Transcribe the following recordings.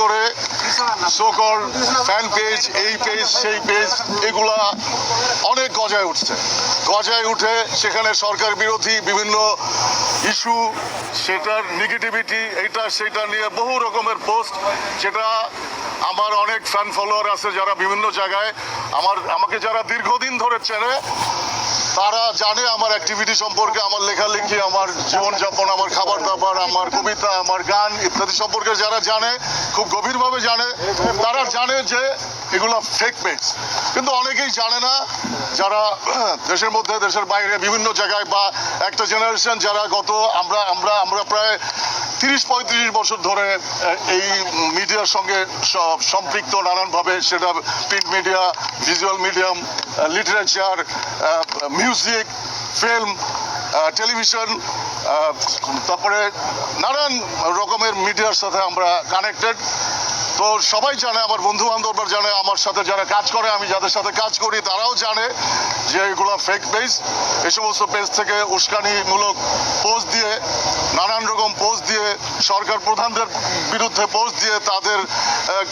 করে সকল fan page এই পেজ সেই পেজ এগুলা অনেক গজায় উঠছে। গজায় উঠে সেখানে সরকার বিরোধী বিভিন্ন ইস্যু, সেটার নেগেটিভিটি এইটা সেটা নিয়ে বহু রকমের পোস্ট যেটা আমার অনেক ফ্যান ফলোয়ার আছে যারা বিভিন্ন জায়গায়, আমার, আমাকে যারা দীর্ঘদিন ধরে চেনে তারা জানে আমার অ্যাক্টিভিটি সম্পর্কে, আমার লেখালেখি, আমার জীবনযাপন, আমার খাবার দাবার আমার কবিতা, আমার গান ইত্যাদি সম্পর্কে যারা জানে, খুব গভীরভাবে জানে, তারা জানে যে এগুলো ফেক পেজ কিন্তু অনেকেই জানে না, যারা দেশের মধ্যে, দেশের বাইরে, বিভিন্ন জায়গায় বা একটা জেনারেশন যারা গত আমরা আমরা আমরা প্রায় তিরিশ পঁয়ত্রিশ বছর ধরে এই মিডিয়ার সঙ্গে সম্পৃক্ত নানানভাবে সেটা print media, visual medium literature music, film television তারপরে নানান রকমের মিডিয়ার সাথে আমরা কানেক্টেড। তো সবাই জানে আমার বন্ধু বান্ধবরা জানে আমার সাথে যারা কাজ করে আমি যাদের সাথে কাজ করি তারাও জানে যে এগুলো ফেক পেজ এই সমস্ত পেজ থেকে উস্কানিমূলক পোস্ট দিয়ে নানান রকম পোস্ট দিয়ে সরকার প্রধানদের বিরুদ্ধে পোস্ট দিয়ে তাদের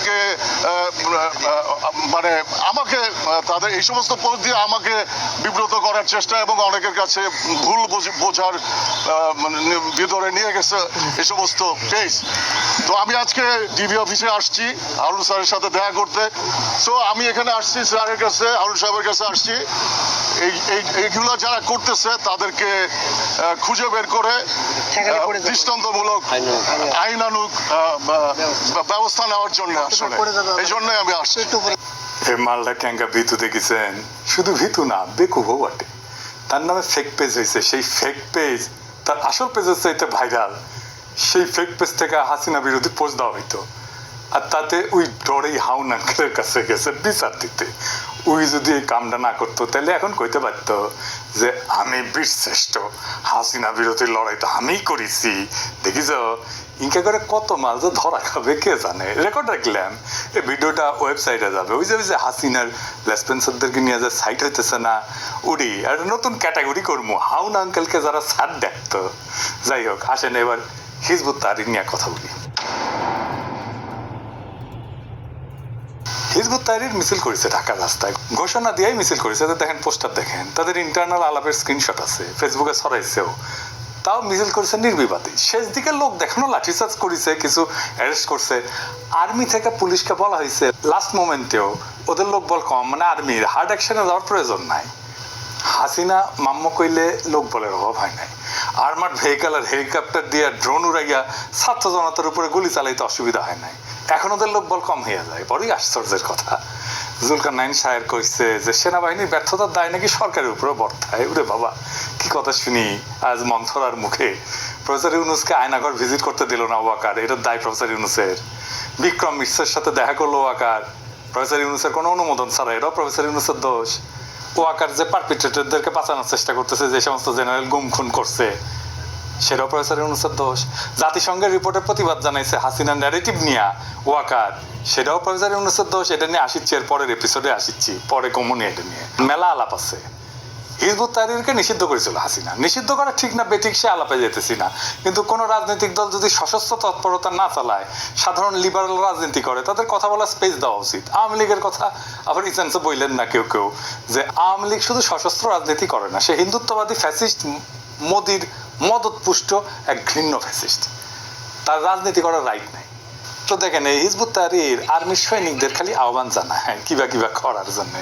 কে আহ, আহ, মানে আমাকে তাদের এই সমস্ত পোস্ট দিয়ে আমাকে বিব্রত করার চেষ্টা এবং অনেকের কাছে ভুল বুঝ- বোঝার মানে ভিতরে নিয়ে গেছে এই সমস্ত পেজ তো আমি আজকে ডিবি অফিসে আসছি। আরুল স্যারের সাথে দেখা করতে। সো আমি এখানে আসছি স্যারের কাছে আরুল সাহেবের কাছে আসছি। এই এই এইগুলো যারা করতেছে তাদেরকে খুঁজে বের করে। দৃষ্টান্তমূলক আইনানুক ব্যবস্থা নেওয়ার জন্য আসলে। এই জন্যই আমি আসছি। এই মালটা ক্যাঙ্গা ভিতু দেখেছেন? শুধু ভিতু না বেকুবও বটে তার নামে ফেক পেজ হয়েছে। সেই ফেক পেজ তার আসল পেজের চাইতে ভাইরাল সেই ফেক পেজ থেকে হাসিনা বিরোধী পোস্ট দেওয়া হইতো। আর তাতে ওই ডরেই হাউন আঙ্কেলের কাছে গেছে, বিচার দিতে। ওই যদি এই কামটা না করতো, তাহলে এখন কইতে পারতো যে আমি বীরশ্রেষ্ঠ, হাসিনা বিরোধী লড়াই তো আমিই করেছি। দেখিস ইনকা করে কত মাল যে ধরা খাবে, কে জানে? রেকর্ড রাখলাম। এই ভিডিওটা ওয়েবসাইটে যাবে। ওই যে ওই যে হাসিনার লেসপেন্সারদেরকে নিয়ে যে সাইট হইতেছে না উড়ি আর নতুন ক্যাটাগরি করব হাউন আঙ্কেলকে যারা ছাড় দেখতো। যাই হোক, আসেন এবার হিজবুত তারিখ নিয়ে কথা বলি। হিজবুত তাহরির মিছিল করেছে ঢাকার রাস্তায়। ঘোষণা দিয়েই মিছিল করেছে। দেখেন, পোস্টার দেখেন। তাদের ইন্টারনাল আলাপের স্ক্রিনশট আছে। ফেসবুকে ছড়াইছেও। তাও মিছিল করেছে নির্বিবাদী। শেষ দিকে লোক দেখানো লাঠিচার্জ করেছে, কিছু অ্যারেস্ট করছে। আর্মি থেকে পুলিশকে বলা হয়েছে লাস্ট মোমেন্টেও ওদের লোক বল কম। মানে আর্মির হার্ড অ্যাকশনে যাওয়ার প্রয়োজন নাই। হাসিনা মাম্ম কইলে লোক বলের অভাব হয় নাই। আর্মার ভেহিকাল আর হেলিকপ্টার দিয়ে ড্রোন উড়াইয়া ছাত্র জনতার উপরে গুলি চালাইতে অসুবিধা হয় নাই। এখন ওদের লোক বল কম হয়ে যায়, বড়ই আশ্চর্যের কথা। জুলকার নাইন সাহের কইছে যে, সেনাবাহিনীর ব্যর্থতার দায় নাকি সরকারের উপরে বর্তায়? উরে বাবা, কি কথা শুনি, আজ মন্থরার মুখে। প্রফেসর ইউনুসকে আয়নাঘর ভিজিট করতে দিল না ওয়াকার এটার দায় প্রফেসর ইউনুসের। বিক্রম মিশ্রের সাথে দেখা করল ওয়াকার। প্রফেসর ইউনুসের কোনো অনুমোদন ছাড়া, এটাও প্রফেসর ইউনুসের দোষ। ওয়াকার যে পারপিট্রেটরদেরকে বাঁচানোর চেষ্টা করতেছে, যে সমস্ত জেনারেল গুম খুন করছে সেটাও প্রফেসর ইউনুসের দোষ। জাতিসংঘের রিপোর্টের প্রতিবাদ জানাইছে হাসিনার ন্যারেটিভ নিয়া। ওয়াকার, সেটাও প্রফেসর ইউনুসের দোষ, এটা নিয়ে আসিচ্ছি এর পরের এপিসোডে আসিচ্ছি, পরে কমনি এটা নিয়ে। মেলা আলাপ আছে। হিজবুত তাহরিরকে নিষিদ্ধ করেছিল হাসিনা। নিষিদ্ধ করা ঠিক না, বেঠিক সে আলাপে যেতেছি না। কিন্তু কোনো রাজনৈতিক দল যদি সশস্ত্র তৎপরতা না চালায়, সাধারণ লিবারাল রাজনীতি করে, তাদের কথা বলার স্পেস দেওয়া উচিত। আওয়ামী লীগের কথা আবার ইসেন্সে বললেন না কেউ কেউ, যে আওয়ামী লীগ শুধু সশস্ত্র রাজনীতি করে না, সে হিন্দুত্ববাদী ফ্যাসিস্ট মোদির মদত পুষ্ট এক ঘৃণ্য ফ্যাসিস্ট। তার রাজনীতি করার রাইট নাই। তো দেখেন এই হিজবুত তাহরির আর্মির সৈনিকদের খালি আহ্বান জানায় হ্যাঁ, কিবা কিবা করার জন্য।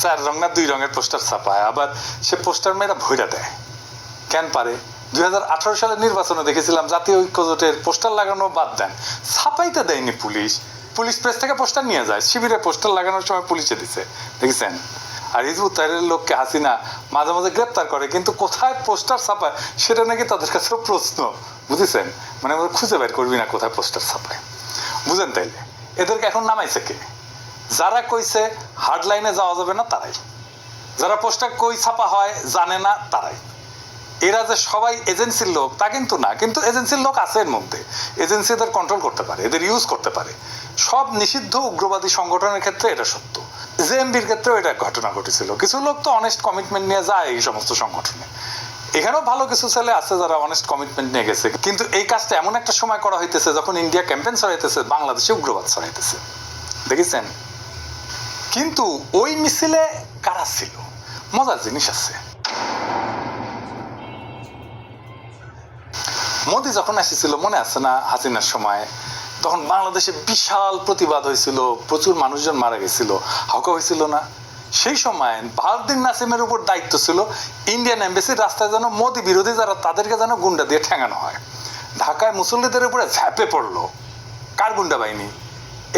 চার রং না দুই রঙের পোস্টার ছাপায় আবার সে পোস্টার মেয়েরা ভইরা দেয়। কেন পারে? দুই হাজার আঠারো সালের নির্বাচনে দেখেছিলাম জাতীয় ঐক্য জোটের পোস্টার লাগানো বাদ দেন। ছাপাইতে দেয়নি পুলিশ। পুলিশ প্রেস থেকে পোস্টার নিয়ে যায়। শিবিরে পোস্টার লাগানোর সময় পুলিশে দিছে। দেখেছেন? আর হিজবুত তাহরির লোককে হাসিনা মাঝে মাঝে গ্রেপ্তার করে, কিন্তু কোথায় পোস্টার ছাপায় সেটা নাকি তাদের কাছে প্রশ্ন, বুঝেছেন? মানে আমরা খুঁজে বের করবি না কোথায় পোস্টার ছাপায়। বুঝেন তাইলে, এদেরকে এখন নামাইছে কে? যারা কইছে হার্ড লাইনে যাওয়া যাবে না, তারাই। যারা পোস্টার কই ছাপা হয়, জানে না, তারাই। এরা যে সবাই এজেন্সির লোক, তা কিন্তু না, কিন্তু এজেন্সির লোক আছে এর মধ্যে। এজেন্সি এদের কন্ট্রোল করতে পারে, এদের ইউজ করতে পারে। সব নিষিদ্ধ উগ্রবাদী সংগঠনের ক্ষেত্রে এটা সত্য। জেএমবির ক্ষেত্রেও এটা ঘটনা ঘটেছিল। কিছু লোক তো অনেস্ট কমিটমেন্ট নিয়ে যায় এই সমস্ত সংগঠনে। এখানেও ভালো কিছু ছেলে আছে যারা অনেস্ট কমিটমেন্ট নিয়ে গেছে। কিন্তু এই কাজটা এমন একটা সময় করা হইতেছে যখন ইন্ডিয়া ক্যাম্পেইন ছড়াইতেছে, বাংলাদেশে উগ্রবাদ ছড়াইতেছে। দেখেছেন? কিন্তু ওই মিছিলে কারা ছিল? মজার জিনিস আছে। মোদি যখন এসেছিল, মনে আছে না হাসিনার সময়? তখন বাংলাদেশে বিশাল প্রতিবাদ হয়েছিল, প্রচুর মানুষজন মারা গেছিল। হাউকা হয়েছিল না। সেই সময় ভারতদিন নাসিমের উপর দায়িত্ব ছিল, ইন্ডিয়ান এম্বাসির রাস্তায় যেন মোদি বিরোধী যারা, তাদেরকে যেন গুন্ডা দিয়ে ঠেঙানো হয়। ঢাকায় মুসল্লিদের উপরে ঝাঁপে পড়ল। কার গুন্ডা বাহিনী?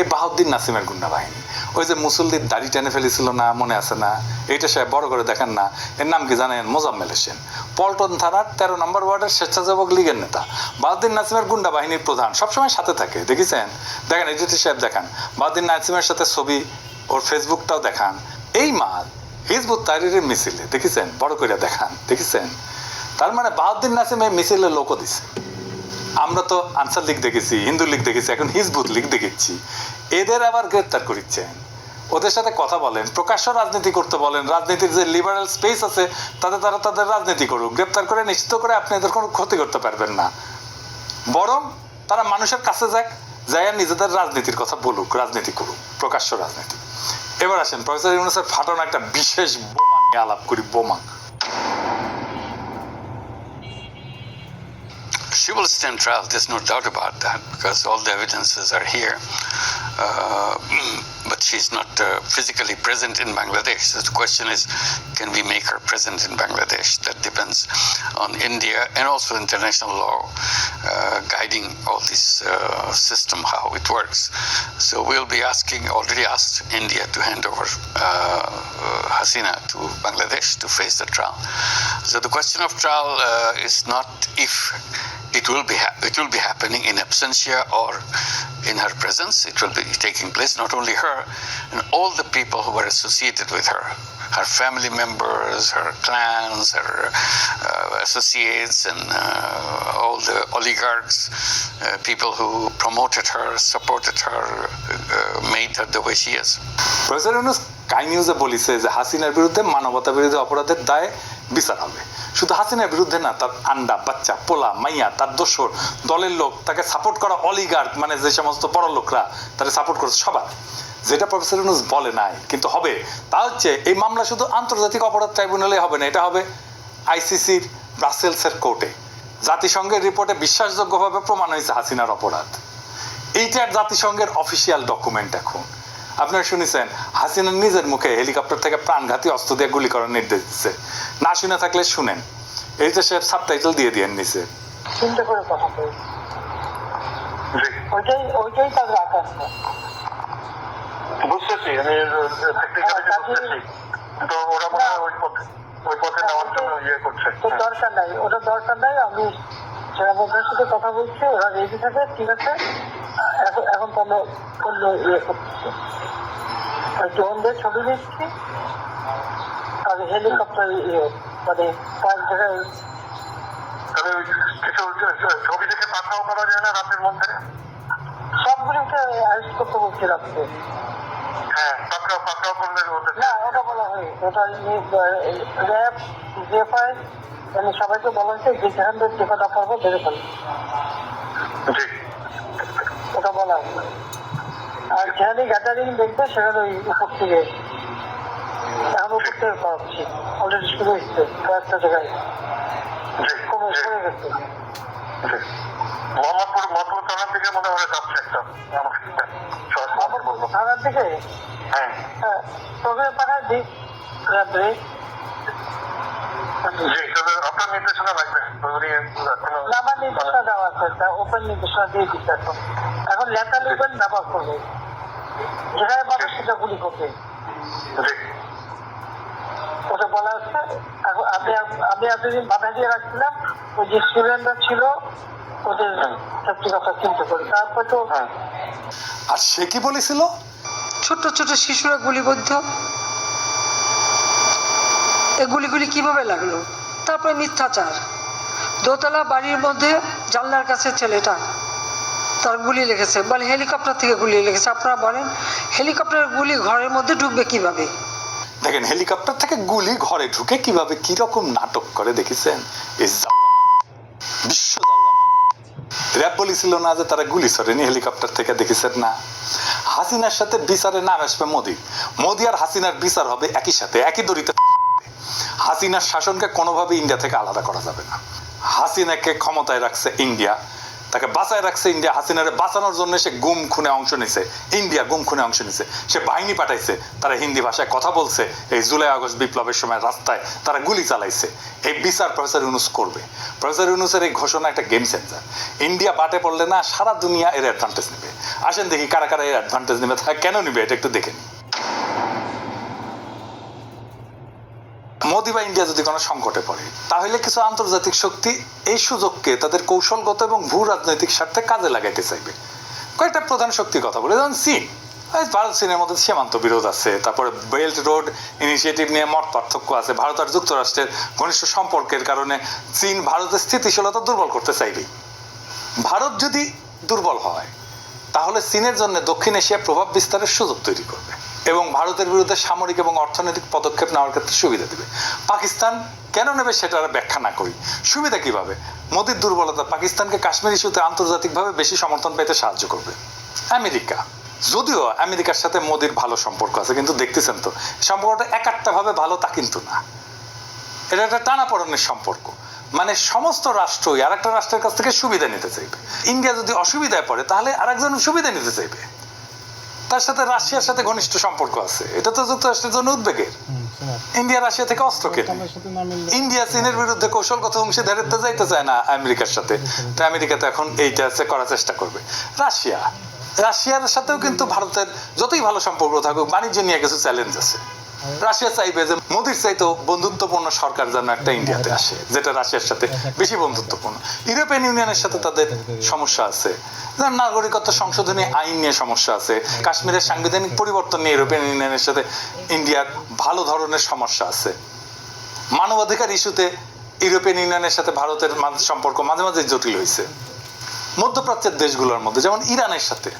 এই বাহাউদ্দিন নাসিমের গুন্ডা বাহিনী। ওই যে মুসল্লির দাড়ি টেনে ফেলেছিল না, মনে আছে না? এইটা সে বড় করে দেখেন না। এর নাম কি জানেন? মোজাম্মেল হোসেন। পল্টন থানার তেরো নম্বর ওয়ার্ডের স্বেচ্ছাসেবক লীগের নেতা। বাহাউদ্দিন নাসিমের গুন্ডা বাহিনীর প্রধান, সবসময় সাথে থাকে, দেখেছেন? দেখেন এডিটর সাহেব দেখান। বাহাউদ্দিন নাসিমের সাথে ছবি ওর ফেসবুকটাও দেখান। এই মাল হিজবুত তাহরিরের মিছিলে, দেখেছেন? বড় করে দেখান, দেখেছেন? তার মানে বাহাউদ্দিন নাসিম এই মিছিলে লোকও দিছে। আমরা তো আনসার লীগ দেখেছি, হিন্দু লীগ দেখেছি, এখন হিজবুত লীগ দেখেছি। এদের আবার গ্রেপ্তার করিচ্ছেন ওদের সাথে কথা বলেন, প্রকাশ্য রাজনীতি করতে বলেন, রাজনীতির যে লিবারাল স্পেস আছে, তাতে তারা তাদের রাজনীতি করুক। গ্রেপ্তার করে নিশ্চিত করে আপনি এদের কোনো ক্ষতি করতে পারবেন না। বরং তারা মানুষের কাছে যাক যাই আর নিজেদের রাজনীতির কথা বলুক, রাজনীতি করুক, প্রকাশ্য রাজনীতি। এবার আসেন, প্রফেসর ইউনুসের ফাটানো একটা বিশেষ বোমা নিয়ে আলাপ করি, বোমা। She will stand trial, there's no doubt about that, because all the evidences are here. Uh, but she's not uh, physically present in Bangladesh. So the question is, can we make her present in Bangladesh? That depends on India and also international law uh, guiding all this uh, system, how it works. So we'll be asking, already asked India to hand over uh, uh, Hasina to Bangladesh to face the trial. So the question of trial is not if it will be hap- it will be happening in absentia or in her presence. It will be taking place not only her and all the people who were associated with her, her family members, her clans, her uh, associates, and uh, all the oligarchs, uh, people who promoted her, supported her, uh, made her the way she is. Professor Yunus কাই নিউজে বলিছে যে হাসিনার বিরুদ্ধে মানবতা বিরোধী অপরাধের দায়ে বিচার হবে শুধু হাসিনার বিরুদ্ধে না, তার আন্ডা, বাচ্চা, পোলা, মাইয়া, তার দোসর, দলের লোক, তাকে সাপোর্ট করা অলিগার্ক মানে যে সমস্ত বড় লোকরা তাকে সাপোর্ট করছে সবার। যেটা প্রফেসর ইউনুস বলে নাই, কিন্তু হবে। তা হচ্ছে এই মামলা শুধু আন্তর্জাতিক অপরাধ ট্রাইব্যুনালে হবে না, এটা হবে আইসিসির ব্রাসেলসের কোর্টে জাতিসংঘের রিপোর্টে বিশ্বাসযোগ্যভাবে প্রমাণ হয়েছে হাসিনার অপরাধ। এইটার জাতিসংঘের অফিসিয়াল ডকুমেন্ট এখন। আপনারা শুনেছেন হাসিনা নিজের মুখে হেলিকপ্টার থেকে প্রাণঘাতী অস্ত্র দিয়ে গুলি করার নির্দেশ দিচ্ছে না শুনে থাকলে শুনেন। এই যে সে সাবটাইটেল দিয়ে দিয়ে নিছে। চিন্তা করে কথা বলি। ওইটাই ওইটাই তাদের আকাশ বুঝতেছি আমি বুঝতেছি। তো ওরা মনে হয় ওই পথে ওই পথে নেওয়ার জন্য ইয়ে করছে। তো দরকার নাই ওটা দরকার নাই আমি সাথে কথা বলছি ওরা রেডি থাকে ঠিক আছে। এখন ইয়ে করতেছে ড্রোন ছবি আর হেলিকপ্টার ইয়ে মানে কয়েক জায়গায় তবে কিছু ছবি দেখে পাঠাও করা যায় না রাতের মধ্যে? সবগুলিকে করতে বলছি রাখতে হ্যাঁ পাকড়াও পাকড়াও করলে না ওটা বলা হয় ওটা র্যাব জেফআই মানে সবাইকে বলা হয়েছে যে যেখান থেকে টিকাটা পারব বেড়ে ফেলবে ওটা বলা। আর যেখানে গ্যাদারিং দেখবে সেখানে ওই উপর থেকে এখন উপর থেকে করাচ্ছি। অলরেডি শুরু হচ্ছে কয়েকটা জায়গায়। গেছে। মোহাম্মদপুর থানার দিকে মনে হয় যাচ্ছে একটা থানার দিকে? হ্যাঁ। তোকে পাঠায় দিই। রাত্রে। আপনার নির্দেশনা লাগবে। আমার নির্দেশনা দেওয়া আছে ওপেন নির্দেশনা দিয়ে দিচ্ছে এখন লেখা লিখবেন ব্যবহার করবে যেখানে পাবে সেটা গুলি করবে। ওটা বলা হচ্ছে আমি আমি এতদিন বাধা দিয়ে রাখছিলাম ওই যে স্টুডেন্টরা ছিল ওদের সত্যি কথা চিন্তা করি। তারপর তো হ্যাঁ। আর সে কি বলেছিল? ছোট্ট ছোট শিশুরা গুলিবদ্ধ। এ গুলিগুলি কীভাবে লাগল? তারপরে মিথ্যাচার। দোতলা বাড়ির মধ্যে জানলার কাছে ছেলেটা তার গুলি লেগেছে। বলে হেলিকপ্টার থেকে গুলি লেগেছে। আপনারা বলেন হেলিকপ্টারের গুলি ঘরের মধ্যে ঢুকবে কীভাবে? দেখেন হেলিকপ্টার থেকে গুলি ঘরে ঢুকে কীভাবে কীরকম নাটক করে, দেখেছেন? র্যাব বলেছিল না যে তারা গুলি সরেনি হেলিকপ্টার থেকে, দেখেছেন না? হাসিনার সাথে বিচারে নাম আসবে মোদি। মোদি আর হাসিনার বিচার হবে একই সাথে, একই হাসিনার শাসনকে কোনোভাবে ইন্ডিয়া থেকে আলাদা করা যাবে না। হাসিনাকে ক্ষমতায় রাখছে ইন্ডিয়া। তাকে বাঁচায় রাখছে ইন্ডিয়া হাসিনারে বাঁচানোর জন্য সে গুম খুনে অংশ নিছে। ইন্ডিয়া গুম খুনে অংশ নিছে। সে বাহিনী পাঠাইছে, তারা হিন্দি ভাষায় কথা বলছে। এই জুলাই আগস্ট বিপ্লবের সময় রাস্তায় তারা গুলি চালাইছে। এই বিচার প্রফেসর ইউনুস করবে। প্রফেসর ইউনুসের এই ঘোষণা একটা গেম চেঞ্জার ইন্ডিয়া বাটে পড়লে না সারা দুনিয়া এর অ্যাডভান্টেজ নেবে। আসেন দেখি কারা কারা এর অ্যাডভান্টেজ নেবে, তারা কেন নেবে, এটা একটু দেখে নিই। মোদি বা ইন্ডিয়া যদি কোনো সংকটে পড়ে, তাহলে কিছু আন্তর্জাতিক শক্তি এই সুযোগকে তাদের কৌশলগত এবং ভূ রাজনৈতিক স্বার্থে কাজে লাগাইতে চাইবে। কয়েকটা প্রধান শক্তির কথা বলে, যেমন চীন। ভারত, চীনের মধ্যে সীমান্ত বিরোধ আছে, তারপরে বেল্ট রোড ইনিশিয়েটিভ নিয়ে মত পার্থক্য আছে। ভারত আর যুক্তরাষ্ট্রের ঘনিষ্ঠ সম্পর্কের কারণে চীন ভারতের স্থিতিশীলতা দুর্বল করতে চাইবেই ভারত যদি দুর্বল হয়, তাহলে চীনের জন্য দক্ষিণ এশিয়া প্রভাব বিস্তারের সুযোগ তৈরি করবে। এবং ভারতের বিরুদ্ধে সামরিক এবং অর্থনৈতিক পদক্ষেপ নেওয়ার ক্ষেত্রে সুবিধা দেবে। পাকিস্তান কেন নেবে সেটা ব্যাখ্যা না করি। সুবিধা কীভাবে? মোদির দুর্বলতা পাকিস্তানকে কাশ্মীর ইস্যুতে আন্তর্জাতিকভাবে বেশি সমর্থন পেতে সাহায্য করবে। আমেরিকা। যদিও আমেরিকার সাথে মোদির ভালো সম্পর্ক আছে, কিন্তু দেখতেছেন তো, সম্পর্কটা একাট্টা ভাবে ভালো তা কিন্তু না। এটা একটা টানাপড়নের সম্পর্ক। মানে সমস্ত রাষ্ট্রই আর একটা রাষ্ট্রের কাছ থেকে সুবিধা নিতে চাইবে। ইন্ডিয়া যদি অসুবিধায় পড়ে, তাহলে আর একজন সুবিধা নিতে চাইবে। তার সাথে রাশিয়ার সাথে ঘনিষ্ঠ সম্পর্ক আছে। এটা তো যুক্তরাষ্ট্রের জন্য উদ্বেগের। ইন্ডিয়া রাশিয়া থেকে অস্ত্র কেনে। ইন্ডিয়া চীনের বিরুদ্ধে কৌশলগত অংশীদারিত্ব যাইতে চায় না আমেরিকার সাথে। তো আমেরিকা তো এখন এইটা আছে করার চেষ্টা করবে। রাশিয়া। রাশিয়ার সাথেও কিন্তু ভারতের যতই ভালো সম্পর্ক থাকুক বাণিজ্য নিয়ে কিছু চ্যালেঞ্জ আছে। রাশিয়া চাইবে যে মোদির চাইতেও বন্ধুত্বপূর্ণ সরকার যেন একটা ইন্ডিয়াতে আসে যেটা রাশিয়ার সাথে বেশি বন্ধুত্বপূর্ণ। ইউরোপিয়ান ইউনিয়নের সাথে তাদের সমস্যা আছে। যেমন নাগরিকত্ব সংশোধনী আইন নিয়ে সমস্যা আছে কাশ্মীরের সাংবিধানিক পরিবর্তন নিয়ে ইউরোপিয়ান ইউনিয়নের সাথে ইন্ডিয়ার ভালো ধরনের সমস্যা আছে। মানবাধিকার ইস্যুতে ইউরোপিয়ান ইউনিয়নের সাথে ভারতের সম্পর্ক মাঝে মাঝে জটিল হয়েছে। মধ্যপ্রাচ্যের দেশগুলোর মধ্যে যেমন ইরানের সাথে।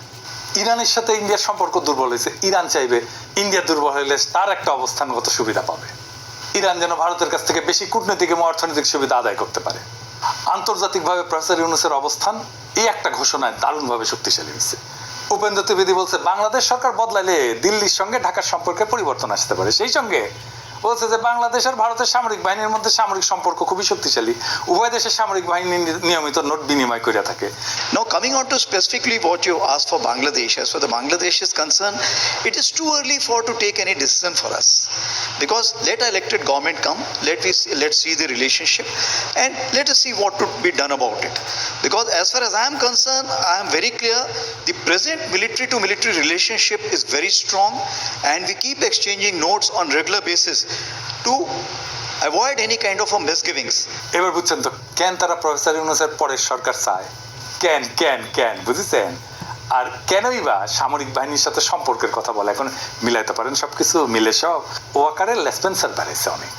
ইরানের সাথে ইন্ডিয়ার সম্পর্ক দুর্বল হয়েছে। ইরান চাইবে ইন্ডিয়া দুর্বল হলে তার একটা অবস্থানগত সুবিধা পাবে। ইরান যেন ভারতের কাছ থেকে বেশি কূটনৈতিক এবং অর্থনৈতিক সুবিধা আদায় করতে পারে। আন্তর্জাতিকভাবে প্রফেসর ইউনুসের অবস্থান এই একটা ঘোষণায় দারুণভাবে শক্তিশালী হয়েছে। উপেন্দ্র ত্রিবেদী বলছে, বাংলাদেশ সরকার বদলালে দিল্লির সঙ্গে ঢাকার সম্পর্কে পরিবর্তন আসতে পারে। সেই সঙ্গে বলছে যে বাংলাদেশ আর ভারতের সামরিক বাহিনীর মধ্যে সামরিক সম্পর্ক খুবই শক্তিশালী উভয় দেশের সামরিক বাহিনী নিয়মিত নোট বিনিময় করে থাকে Now, coming on to specifically what you asked for Bangladesh, as far as Bangladesh is concerned, it is too early for to take any decision for us. Because let our elected government come, let we see, let's see the relationship, and let us see what to be done about it. Because as far as I am concerned, I am very clear the present military to military relationship is very strong, and we keep exchanging notes on regular basis avoid any kind of a misgivings. এবার বুঝছেন তো, কেন তারা professor ইউনুসের পরের সরকার চায়? কেন কেন কেন, বুঝেছেন? আর কেনই বা সামরিক বাহিনীর সাথে সম্পর্কের কথা বলে? এখন মিলাইতে পারেন সবকিছু, মিলে সব। ওয়াকারের লেসপেন্সার বাড়াইছে অনেক।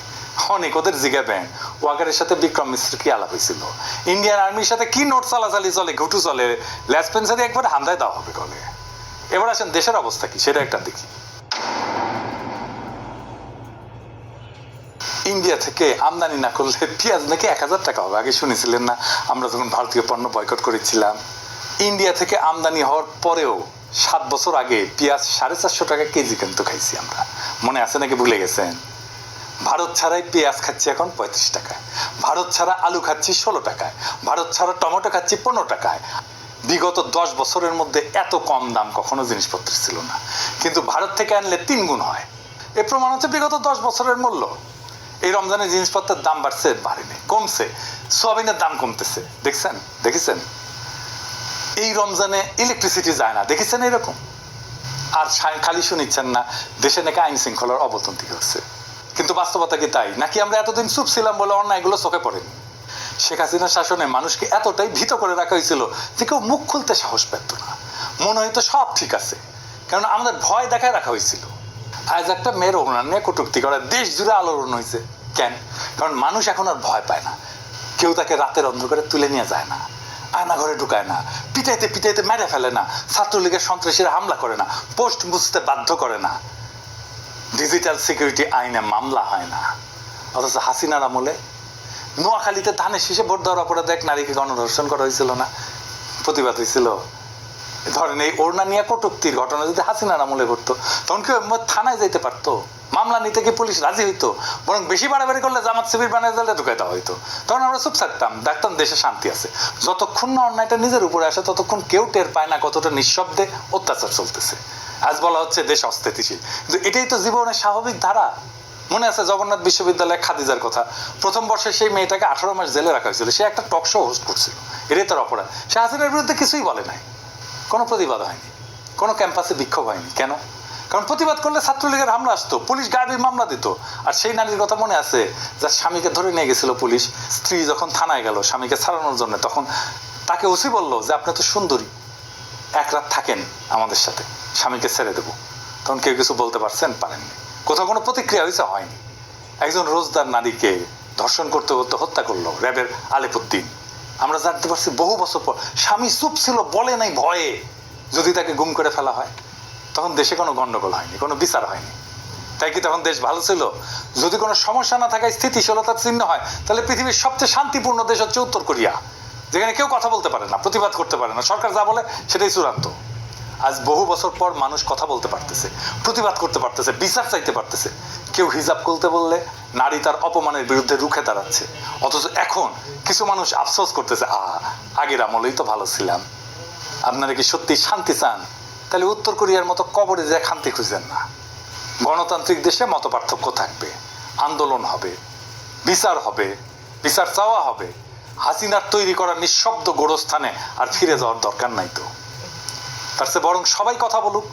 অনেক ওদের জিগাবেন ওয়াকারের সাথে বিক্রম মিশ্র কি আলাপ হয়েছিল? ইন্ডিয়ান আর্মির সাথে কি নোট চালাচালি চলে, ঘুটু চলে? লেসপেন্সারে একবার হামদায় দেওয়া হবে বলে এবার আসেন, দেশের অবস্থা কি? সেটা একটা দেখি। ইন্ডিয়া থেকে আমদানি না করলে পেঁয়াজ নাকি এক হাজার টাকা হবে। আগে শুনেছিলেন না? আমরা যখন ভারতীয় পণ্য বয়কট করেছিলাম। ইন্ডিয়া থেকে আমদানি হওয়ার পরেও সাত বছর আগে পেঁয়াজ সাড়ে চারশো টাকা কেজি কিন্তু খাইছি আমরা। মনে আছে নাকি ভুলে গেছেন? ভারত ছাড়াই পেঁয়াজ খাচ্ছি এখন পঁয়ত্রিশ টাকায়। ভারত ছাড়া আলু খাচ্ছি ষোলো টাকায়। ভারত ছাড়া টমেটো খাচ্ছি পনেরো টাকায়। বিগত দশ বছরের মধ্যে এত কম দাম কখনো জিনিসপত্রের ছিল না। কিন্তু ভারত থেকে আনলে তিন গুণ হয়। এ প্রমাণ হচ্ছে বিগত দশ বছরের মূল্য। এই রমজানে জিনিসপত্রের দাম বাড়ছে, বাড়েনি, কমছে। সোয়াবিনের দাম কমতেছে, দেখছেন? দেখেছেন? এই রমজানে ইলেকট্রিসিটি যায় না, দেখেছেন এরকম? আর খালি শুনিচ্ছেন না, দেশে নাকি আইন শৃঙ্খলার অবনতি হচ্ছে কিন্তু বাস্তবতা কি তাই? নাকি আমরা এতদিন চুপ ছিলাম বলে অন্যায়গুলো চোখে পড়েনি? শেখ হাসিনার শাসনে মানুষকে এতটাই ভীত করে রাখা হয়েছিল যে কেউ মুখ খুলতে সাহস পেত না। মনে হয়তো সব ঠিক আছে কারণ আমাদের ভয় দেখায় রাখা হয়েছিল। আজ একটা মেয়ের অভিমান নিয়ে কটুক্তি করে। দেশ জুড়ে আলোড়ন হয়েছে কেন? কারণ মানুষ এখন আর ভয় পায় না। কেউ তাকে রাতের অন্ধকারে তুলে নিয়ে যায় না। আয়না ঘরে ঢুকায় না। পিটাইতে পিটাইতে মেরে ফেলে না। ছাত্রলীগের সন্ত্রাসীরা হামলা করে না। পোস্ট মুছতে বাধ্য করে না। ডিজিটাল সিকিউরিটি আইনে মামলা হয় না। অথচ হাসিনার আমলে নোয়াখালীতে ধানের শীষে ভোট দেওয়ার অপরাধে এক নারীকে গণধর্ষণ করা হয়েছিল না? প্রতিবাদ হয়েছিল। ধরেন এই ওড়না নিয়ে কটুক্তির ঘটনা যদি হাসিনার আমলে ঘটতো, তখন কেউ থানায় যেতে পারতো? মামলা নিতে কি পুলিশ রাজি হইতো? বরং বেশি বাড়াবাড়ি করলে জামাত শিবির বানিয়ে দিলে ঢুকাই দেওয়া হইতো। তখন আমরা চুপ থাকতাম, দেখতাম দেশে শান্তি আছে। যতক্ষণ না অন্যায়টা নিজের উপরে আসে, ততক্ষণ কেউ টের পায় না কতটা নিঃশব্দে অত্যাচার চলতেছে। আজ বলা হচ্ছে দেশ অস্থিতিশীল। কিন্তু এটাই তো জীবনের স্বাভাবিক ধারা। মনে আছে জগন্নাথ বিশ্ববিদ্যালয়ে খাদিজার কথা। প্রথম বর্ষে সেই মেয়েটাকে আঠারো মাস জেলে রাখা হয়েছিল। সে একটা টক শো হোস্ট করছিল। এটাই তার অপরাধ। সে হাসিনার বিরুদ্ধে কিছুই বলে নাই। কোনো প্রতিবাদ হয়নি। কোনো ক্যাম্পাসে বিক্ষোভ হয়নি। কেন? কারণ প্রতিবাদ করলে ছাত্রলীগের হামলা আসতো। পুলিশ গায়েবী মামলা দিত। আর সেই নারীর কথা মনে আছে? যার স্বামীকে ধরে নিয়ে গেছিল পুলিশ। স্ত্রী যখন থানায় গেল স্বামীকে ছাড়ানোর জন্য, তখন তাকে ওসি বলল যে, আপনি তো সুন্দরী। এক রাত থাকেন আমাদের সাথে। স্বামীকে ছেড়ে দেবো। তখন কেউ কিছু বলতে পারছেন? পারেননি। কোথাও কোনো প্রতিক্রিয়া হয়েছে? হয়নি। একজন রোজদার নারীকে ধর্ষণ করতে করতে হত্যা করল র্যাবের আলেপুদ্দিন। আমরা জানতে পারছি বহু বছর পর। স্বামী চুপ ছিল, বলে নাই ভয়ে, যদি তাকে গুম করে ফেলা হয়। তখন দেশে কোনো গন্ডগোল হয়নি, কোনো বিচার হয়নি। তাই কি তখন দেশ ভালো ছিল? যদি কোনো সমস্যা না থাকায় স্থিতিশীলতার চিহ্ন হয়, তাহলে পৃথিবীর সবচেয়ে শান্তিপূর্ণ দেশ হচ্ছে উত্তর কোরিয়া, যেখানে কেউ কথা বলতে পারে না, প্রতিবাদ করতে পারে না। সরকার যা বলে, সেটাই চূড়ান্ত। আজ বহু বছর পর মানুষ কথা বলতে পারতেছে, প্রতিবাদ করতে পারতেছে, বিচার চাইতে পারতেছে। কেউ হিজাব খুলতে বললে নারী তার অপমানের বিরুদ্ধে রুখে দাঁড়াচ্ছে। অথচ এখন কিছু মানুষ আফসোস করতেছে আ আগের আমলেই তো ভালো ছিলাম। আপনারা কি সত্যি শান্তি চান? তাহলে উত্তর কোরিয়ার মতো কবরে যায় শান্তি খুঁজেন না। গণতান্ত্রিক দেশে মত পার্থক্য থাকবে, আন্দোলন হবে, বিচার হবে, বিচার চাওয়া হবে। হাসিনার তৈরি করা নিঃশব্দ গোড়স্থানে আর ফিরে যাওয়ার দরকার নাই তো। তার চেয়ে বরং সবাই কথা বলুক,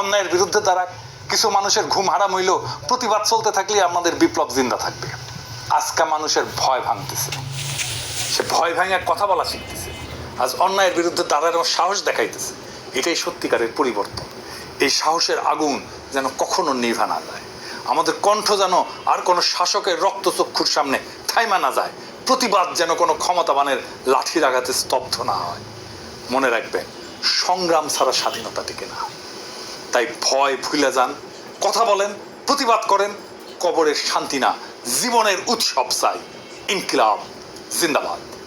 অন্যায়ের বিরুদ্ধে দাঁড়াক কিছু মানুষের ঘুম হারাম হইলেও প্রতিবাদ চলতে থাকলে আমাদের বিপ্লব জিন্দা থাকবে। আজকা মানুষের ভয় ভাঙতেছে। সে ভয় ভাঙে কথা বলা শিখতেছে। আজ অন্যায়ের বিরুদ্ধে দাঁড়ানোর সাহস দেখাইতেছে। এটাই সত্যিকারের পরিবর্তন। এই সাহসের আগুন যেন কখনো নিভা না যায়। আমাদের কণ্ঠ যেন আর কোনো শাসকের রক্তচক্ষুর সামনে থাইমা না যায়। প্রতিবাদ যেন কোনো ক্ষমতাবানের লাঠির আঘাতে স্তব্ধ না হয়। মনে রাখবেন, সংগ্রাম ছাড়া স্বাধীনতা টিকে না। তাই ভয় ভুলে যান। কথা বলেন, প্রতিবাদ করেন, কবরের শান্তি না। জীবনের উৎসব চাই। ইনকিলাব, জিন্দাবাদ।